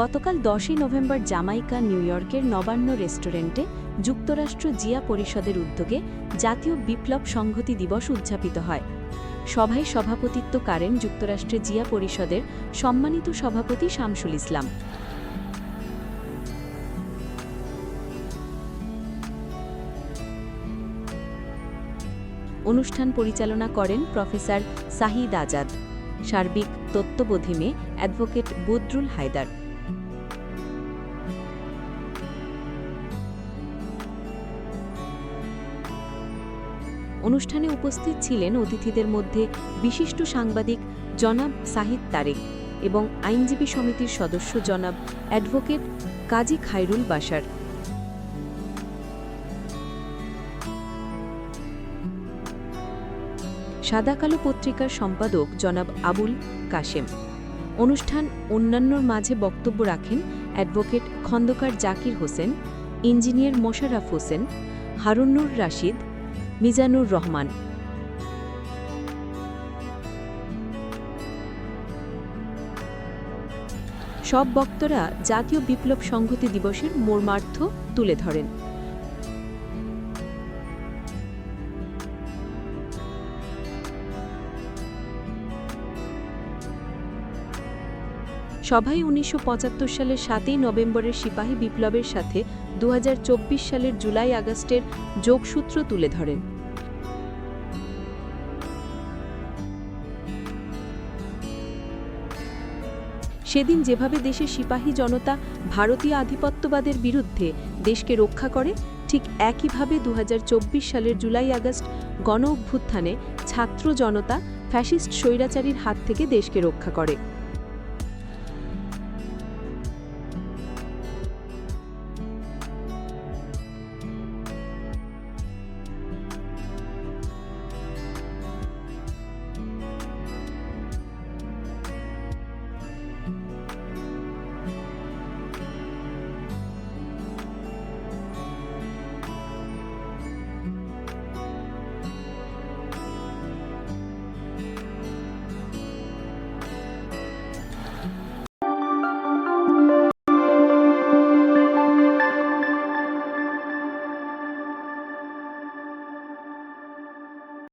গতকাল দশই November Jamaica, new ইয়র্কের নবান্ন রেস্টুরেন্টে যুক্তরাষ্ট্র জিয়া পরিষদের উদ্যোগে জাতীয় বিপ্লব সংহতি দিবস উদযাপিত হয়। সভায় সভাপতিত্ব করেন যুক্তরাষ্ট্রের জিয়া পরিষদের সম্মানিত সভাপতি শামসুল ইসলাম। অনুষ্ঠান পরিচালনা করেন প্রফেসর সাহিদ আজাদ। সার্বিক তত্ত্ববোধিমে অ্যাডভোকেট বদরুল হায়দার। অনুষ্ঠানে উপস্থিত ছিলেন অতিথিদের মধ্যে বিশিষ্ট সাংবাদিক জনাব সাহিদ তারেক এবং আইনজীবী সমিতির সদস্য জনাব অ্যাডভোকেট কাজী খায়রুল বাশার। সাদা কালো পত্রিকার সম্পাদক জনাব আবুল কাশেম। অনুষ্ঠান অন্যান্যর মাঝে বক্তব্য রাখেন অ্যাডভোকেট খন্দকার জাকির হোসেন, ইঞ্জিনিয়ার মোশাররফ হোসেন হারুনুর রাশিদ মিজানুর রহমান। সব বক্তরা জাতীয় বিপ্লব সংহতি দিবসের মর্মার্থ তুলে ধরেন। সভায় উনিশশো সালের সাতই নভেম্বরের সিপাহী বিপ্লবের সাথে দু হাজার চব্বিশ সালের জুলাই আগস্টের যোগসূত্র তুলে ধরেন। সেদিন যেভাবে দেশের সিপাহী জনতা ভারতীয় আধিপত্যবাদের বিরুদ্ধে দেশকে রক্ষা করে, ঠিক একইভাবে দু হাজার চব্বিশ সালের জুলাই আগস্ট গণ অভ্যুত্থানে ছাত্র জনতা, ফ্যাসিস্ট স্বৈরাচারীর হাত থেকে দেশকে রক্ষা করে।